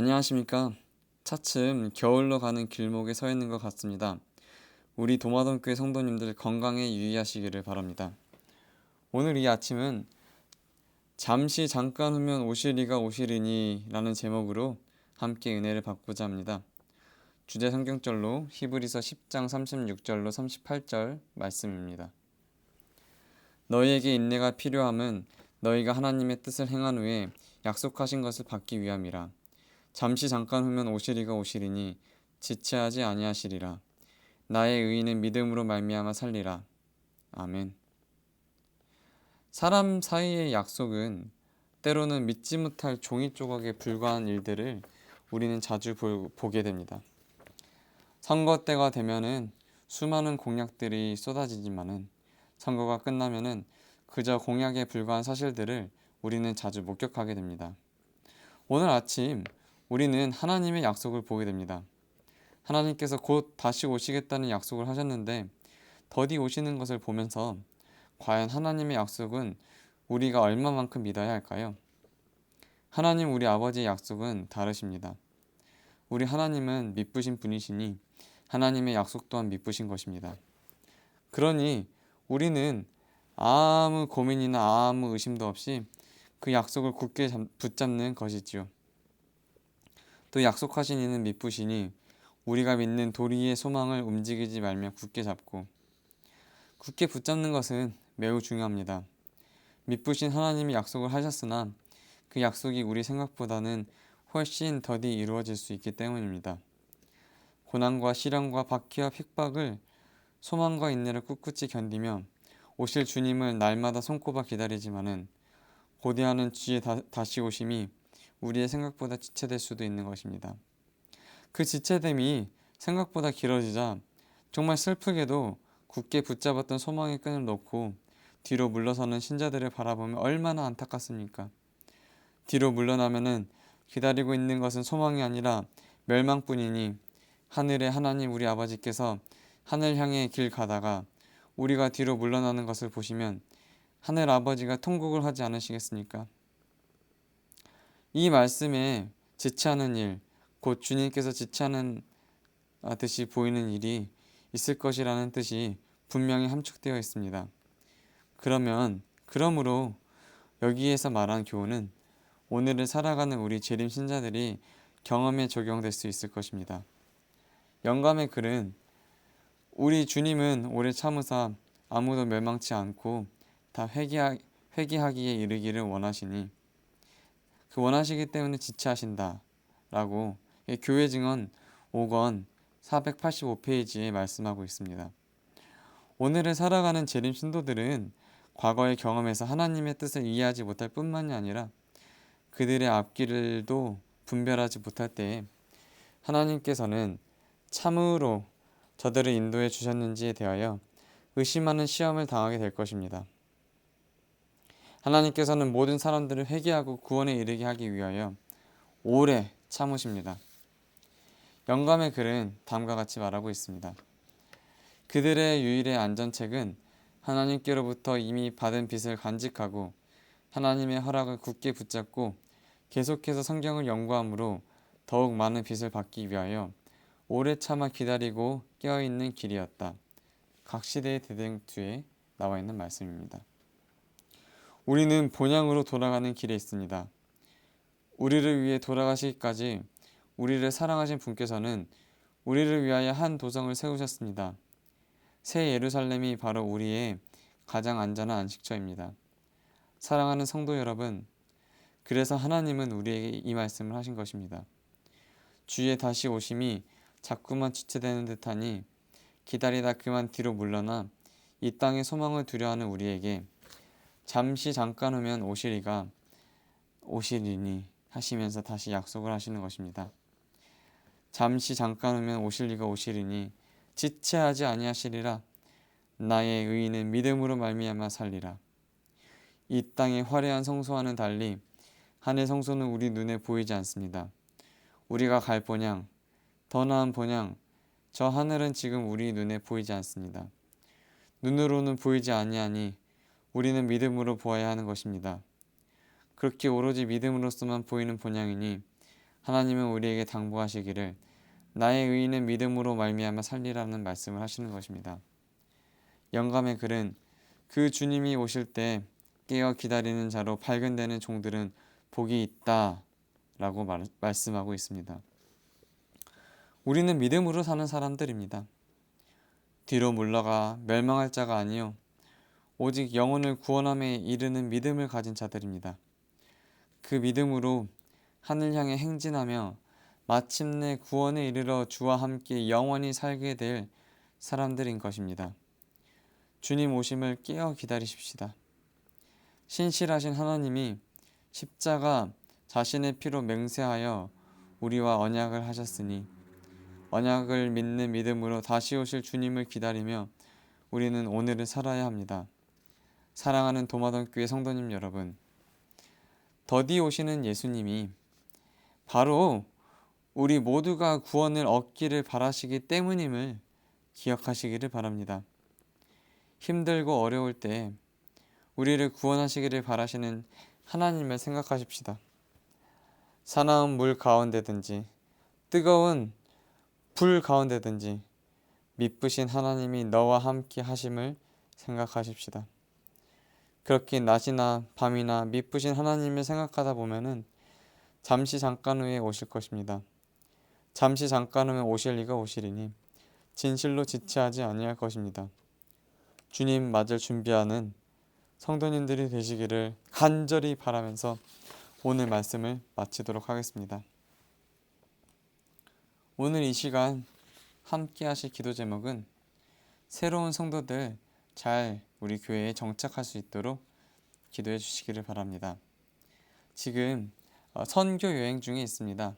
안녕하십니까. 차츰 겨울로 가는 길목에 서 있는 것 같습니다. 우리 도마동교회 성도님들 건강에 유의하시기를 바랍니다. 오늘 이 아침은 잠시 잠깐 후면 오시리가 오시리니 라는 제목으로 함께 은혜를 받고자 합니다. 주제 성경절로 히브리서 10장 36절로 38절 말씀입니다. 너희에게 인내가 필요함은 너희가 하나님의 뜻을 행한 후에 약속하신 것을 받기 위함이라. 잠시 잠깐 후면 오시리가 오시리니 지체하지 아니하시리라. 나의 의인은 믿음으로 말미암아 살리라. 아멘. 사람 사이의 약속은 때로는 믿지 못할 종이 조각에 불과한 일들을 우리는 자주 보, 보게 됩니다. 선거 때가 되면은 수많은 공약들이 쏟아지지만은 선거가 끝나면은 그저 공약에 불과한 사실들을 우리는 자주 목격하게 됩니다. 오늘 아침 우리는 하나님의 약속을 보게 됩니다. 하나님께서 곧 다시 오시겠다는 약속을 하셨는데 더디 오시는 것을 보면서 과연 하나님의 약속은 우리가 얼마만큼 믿어야 할까요? 하나님 우리 아버지의 약속은 다르십니다. 우리 하나님은 믿부신 분이시니 하나님의 약속 또한 믿부신 것입니다. 그러니 우리는 아무 고민이나 아무 의심도 없이 그 약속을 굳게 붙잡는 것이지요. 또 약속하신 이는 믿부시니 우리가 믿는 도리의 소망을 움직이지 말며 굳게 잡고 굳게 붙잡는 것은 매우 중요합니다. 믿부신 하나님이 약속을 하셨으나 그 약속이 우리 생각보다는 훨씬 더디 이루어질 수 있기 때문입니다. 고난과 시련과 박해와 핍박을 소망과 인내를 꿋꿋이 견디며 오실 주님을 날마다 손꼽아 기다리지만은 고대하는 주의 다, 시 오심이 우리의 생각보다 지체될 수도 있는 것입니다. 그 지체됨이 생각보다 길어지자 정말 슬프게도 굳게 붙잡았던 소망의 끈을 놓고 뒤로 물러서는 신자들을 바라보면 얼마나 안타깝습니까? 뒤로 물러나면은 기다리고 있는 것은 소망이 아니라 멸망뿐이니 하늘의 하나님 우리 아버지께서 하늘 향해 길 가다가 우리가 뒤로 물러나는 것을 보시면 하늘 아버지가 통곡을 하지 않으시겠습니까? 이 말씀에 지체하는 일, 곧 주님께서 지체하는 듯이 보이는 일이 있을 것이라는 뜻이 분명히 함축되어 있습니다. 그러면 그러므로 여기에서 말한 교훈은 오늘을 살아가는 우리 재림 신자들이 경험에 적용될 수 있을 것입니다. 영감의 글은 우리 주님은 오래 참으사 아무도 멸망치 않고 다 회개하, 회개하기에 이르기를 원하시니 그 원하시기 때문에 지체하신다. 라고 교회 증언 5권 485페이지에 말씀하고 있습니다. 오늘을 살아가는 재림 신도들은 과거의 경험에서 하나님의 뜻을 이해하지 못할 뿐만이 아니라 그들의 앞길도 분별하지 못할 때에 하나님께서는 참으로 저들을 인도해 주셨는지에 대하여 의심하는 시험을 당하게 될 것입니다. 하나님께서는 모든 사람들을 회개하고 구원에 이르게 하기 위하여 오래 참으십니다. 영감의 글은 다음과 같이 말하고 있습니다. 그들의 유일의 안전책은 하나님께로부터 이미 받은 빚을 간직하고 하나님의 허락을 굳게 붙잡고 계속해서 성경을 연구함으로 더욱 많은 빚을 받기 위하여 오래 참아 기다리고 깨어있는 길이었다. 각 시대의 대등투에 나와 있는 말씀입니다. 우리는 본향으로 돌아가는 길에 있습니다. 우리를 위해 돌아가시기까지 우리를 사랑하신 분께서는 우리를 위하여 한 도성을 세우셨습니다. 새 예루살렘이 바로 우리의 가장 안전한 안식처입니다. 사랑하는 성도 여러분, 그래서 하나님은 우리에게 이 말씀을 하신 것입니다. 주의 다시 오심이 자꾸만 지체되는 듯하니 기다리다 그만 뒤로 물러나 이 땅의 소망을 두려워하는 우리에게 잠시 잠깐 후면 오시리가 오시리니 하시면서 다시 약속을 하시는 것입니다. 잠시 잠깐 후면 오실리가 오시리니 지체하지 아니하시리라 나의 의인은 믿음으로 말미암아 살리라 이 땅의 화려한 성소와는 달리 하늘 성소는 우리 눈에 보이지 않습니다. 우리가 갈 본향 더 나은 본향 저 하늘은 지금 우리 눈에 보이지 않습니다. 눈으로는 보이지 아니하니 우리는 믿음으로 보아야 하는 것입니다. 그렇게 오로지 믿음으로서만 보이는 본향이니 하나님은 우리에게 당부하시기를 나의 의인은 믿음으로 말미암아 살리라는 말씀을 하시는 것입니다. 영감의 글은 그 주님이 오실 때 깨어 기다리는 자로 발견되는 종들은 복이 있다 라고 말, 말씀하고 있습니다. 우리는 믿음으로 사는 사람들입니다. 뒤로 물러가 멸망할 자가 아니요 오직 영혼을 구원함에 이르는 믿음을 가진 자들입니다. 그 믿음으로 하늘 향해 행진하며 마침내 구원에 이르러 주와 함께 영원히 살게 될 사람들인 것입니다. 주님 오심을 깨어 기다리십시다. 신실하신 하나님이 십자가 자신의 피로 맹세하여 우리와 언약을 하셨으니 언약을 믿는 믿음으로 다시 오실 주님을 기다리며 우리는 오늘을 살아야 합니다. 사랑하는 도마동교회 성도님 여러분, 더디 오시는 예수님이 바로 우리 모두가 구원을 얻기를 바라시기 때문임을 기억하시기를 바랍니다. 힘들고 어려울 때 우리를 구원하시기를 바라시는 하나님을 생각하십시다. 사나운 물 가운데든지 뜨거운 불 가운데든지 미쁘신 하나님이 너와 함께 하심을 생각하십시다. 그렇게 낮이나 밤이나 미쁘신 하나님을 생각하다 보면은 잠시 잠깐 후에 오실 것입니다. 잠시 잠깐 후에 오실 리가 오시리니 진실로 지체하지 아니할 것입니다. 주님 맞을 준비하는 성도님들이 되시기를 간절히 바라면서 오늘 말씀을 마치도록 하겠습니다. 오늘 이 시간 함께 하실 기도 제목은 새로운 성도들 잘 우리 교회에 정착할 수 있도록 기도해 주시기를 바랍니다. 지금 어, 선교 여행 중에 있습니다.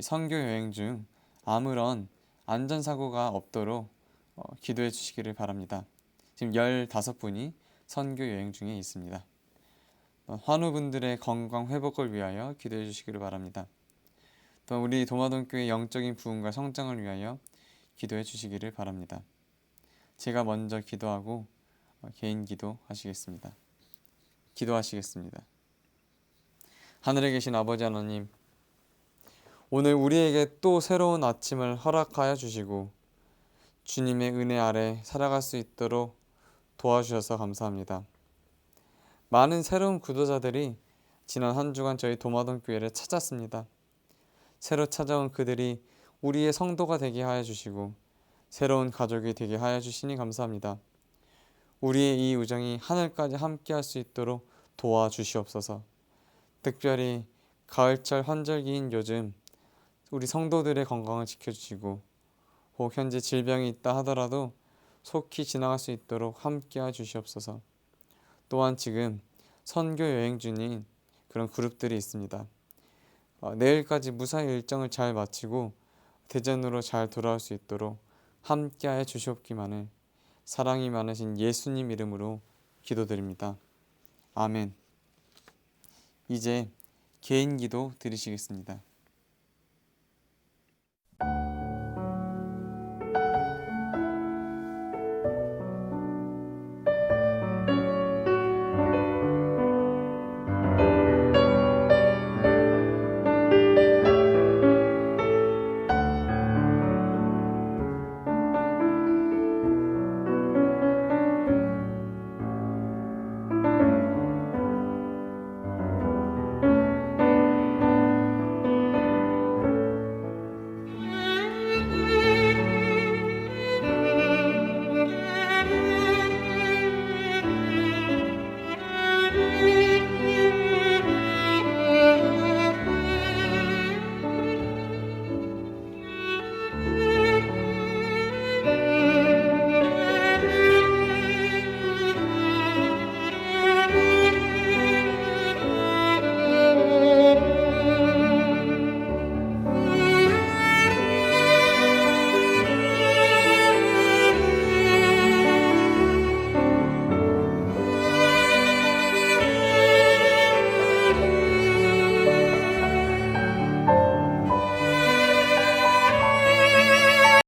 선교 여행 중 아무런 안전사고가 없도록 어, 기도해 주시기를 바랍니다. 지금 15분이 선교 여행 중에 있습니다. 어, 환우분들의 건강 회복을 위하여 기도해 주시기를 바랍니다. 또 우리 도마동교회 영적인 부흥과 성장을 위하여 기도해 주시기를 바랍니다. 제가 먼저 기도하고 개인 기도 하시겠습니다. 기도하시겠습니다. 하늘에 계신 아버지 하나님, 오늘 우리에게 또 새로운 아침을 허락하여 주시고 주님의 은혜 아래 살아갈 수 있도록 도와주셔서 감사합니다. 많은 새로운 구도자들이 지난 한 주간 저희 도마동 교회를 찾았습니다. 새로 찾아온 그들이 우리의 성도가 되게 하여 주시고 새로운 가족이 되게 하여 주시니 감사합니다. 우리의 이 우정이 하늘까지 함께 할 수 있도록 도와주시옵소서. 특별히 가을철 환절기인 요즘 우리 성도들의 건강을 지켜주시고 혹 현재 질병이 있다 하더라도 속히 지나갈 수 있도록 함께해 주시옵소서. 또한 지금 선교 여행 중인 그런 그룹들이 있습니다. 어, 내일까지 무사히 일정을 잘 마치고 대전으로 잘 돌아올 수 있도록 함께하여 주시옵기만을 사랑이 많으신 예수님 이름으로 기도드립니다. 아멘. 이제 개인 기도 드리시겠습니다.